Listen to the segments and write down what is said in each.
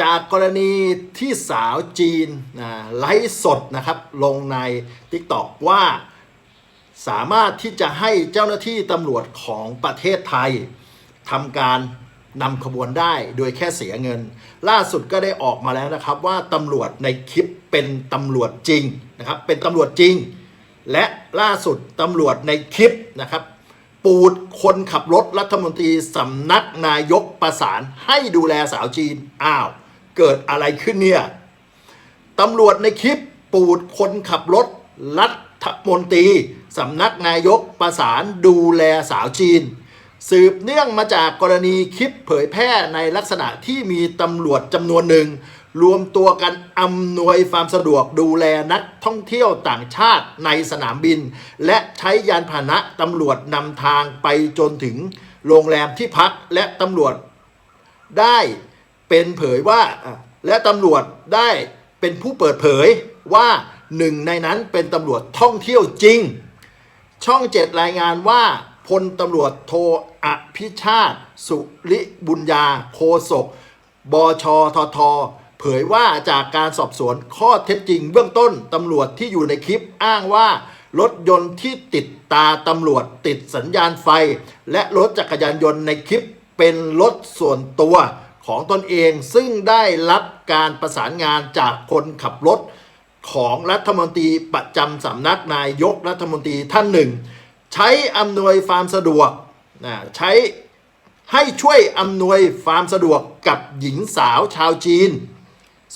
จากกรณีที่สาวจีนนะไลฟ์สดนะครับลงใน TikTok ว่าสามารถที่จะให้เจ้าหน้าที่ตำรวจของประเทศไทยทำการนำขบวนได้โดยแค่เสียเงิน ล่าสุดก็ได้ออกมาแล้วนะครับ ว่าตำรวจในคลิปเป็นตำรวจจริงนะครับ เป็นตำรวจจริง และล่าสุดตำรวจในคลิปนะครับ ปูดคนขับรถรัฐมนตรีสำนักนายกประสานให้ดูแลสาวจีนอ้าว เกิดอะไรขึ้นเนี่ยตำรวจในคลิปปูดคนขับรถ รัฐมนตรีสำนักนายกประสานดูแลสาวจีน สืบเนื่องมาจากกรณีคลิปเผยแพร่ในลักษณะที่มีตำรวจจำนวนหนึ่ง รวมตัวกันอำนวยความสะดวกดูแลนักท่องเที่ยวต่างชาติในสนามบิน และใช้ยานพาหนะตำรวจนำทางไปจนถึงโรงแรมที่พักและตำรวจได้ เป็นเผยว่า และตำรวจได้เป็นผู้เปิดเผยว่าหนึ่งในนั้นเป็นตำรวจท่องเที่ยวจริง ช่องเจ็ดรายงานว่าพลตำรวจโทอภิชาติ สุริบุญญาโคศกบชทท เผยว่าจากการสอบสวนข้อเท็จจริงเบื้องต้นตำรวจที่อยู่ในคลิปอ้างว่า รถยนต์ที่ติดตาตำรวจติดสัญญาณไฟ และรถจักรยานยนต์ในคลิปเป็นรถส่วนตัว ของตนเองซึ่งได้รับการประสานงานจากคนขับรถของรัฐมนตรีประจำสำนักนายกรัฐมนตรีท่านหนึ่ง ใช้อำนวยความสะดวกนะใช้ให้ช่วยอำนวยความสะดวกกับหญิงสาวชาวจีน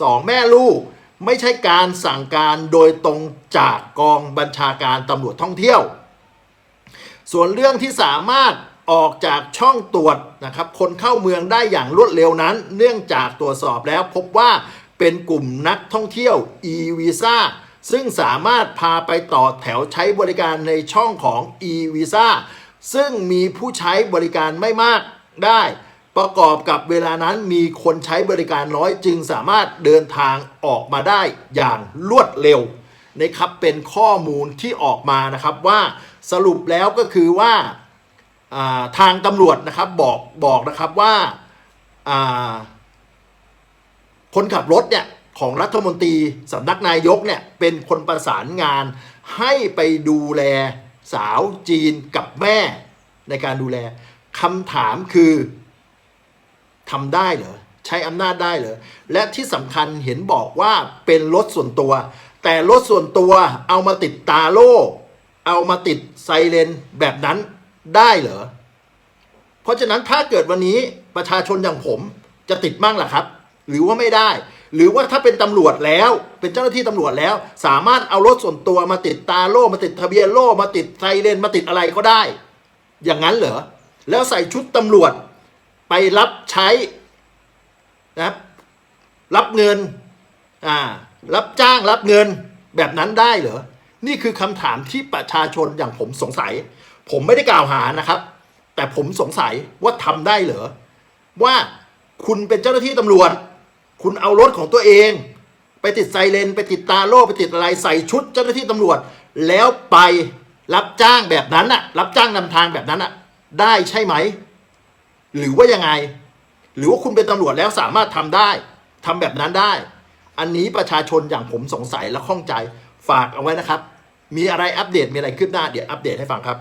สองแม่ลูกไม่ใช่การสั่งการโดยตรงจากกองบัญชาการตำรวจท่องเที่ยว ส่วนเรื่องที่สามารถ ออกจากช่องตรวจนะครับคนเข้าเมืองได้อย่างรวดเร็วนั้น เนื่องจากตรวจสอบแล้วพบว่าเป็นกลุ่มนักท่องเที่ยว e-visa ซึ่งสามารถพาไปต่อแถวใช้บริการในช่องของ e-visa ซึ่งมีผู้ใช้บริการไม่มากได้ ประกอบกับเวลานั้นมีคนใช้บริการน้อยจึงสามารถเดินทางออกมาได้อย่างรวดเร็วนะครับเป็นข้อมูลที่ออกมานะครับว่าสรุปแล้วก็คือว่า ทางตำรวจนะครับบอกบอกนะครับว่าคนขับรถเนี่ยของรัฐมนตรีสำนักนายกเนี่ยเป็นคนประสานงานให้ไปดูแลสาวจีนกับแม่ในการดูแลคำถามคือทำได้เหรอใช้อำนาจได้เหรอและที่สำคัญเห็นบอกว่าเป็นรถส่วนตัว แต่รถส่วนตัวเอามาติดตาโล่เอามาติดไซเรนแบบนั้น ได้เหรอ เพราะฉะนั้นถ้าเกิดวันนี้ประชาชนอย่างผมจะติดมั่งล่ะครับ หรือว่าไม่ได้ หรือว่าถ้าเป็นตำรวจแล้ว เป็นเจ้าหน้าที่ตำรวจแล้ว สามารถเอารถส่วนตัวมาติดตาโล่มาติดทะเบียนโล่มาติดไซเรนมาติดอะไรก็ได้ อย่างนั้นเหรอแล้วใส่ชุดตำรวจไปรับใช้นะครับรับเงินอ่ารับจ้างรับเงินแบบนั้นได้เหรอ นี่คือคำถามที่ประชาชนอย่างผมสงสัย ผมไม่ได้กล่าวหานะครับ แต่ผมสงสัยว่าทำได้เหรอว่าคุณเป็นเจ้าหน้าที่ตำรวจ คุณเอารถของตัวเอง ไปติดไซเรนไปติดตาโล่ไปติดอะไรใส่ชุดเจ้าหน้าที่ตำรวจ แล้วไปรับจ้างแบบนั้นอะรับจ้างนำทางแบบนั้นอะได้ใช่ไหม หรือว่ายังไง หรือว่าคุณเป็นตำรวจแล้วสามารถทำได้ทำแบบนั้นได้ อันนี้ประชาชนอย่างผมสงสัยและข้องใจฝากเอาไว้นะครับ มีอะไรอัปเดตมีอะไรคืบหน้าเดี๋ยวอัปเดตให้ฟังครับ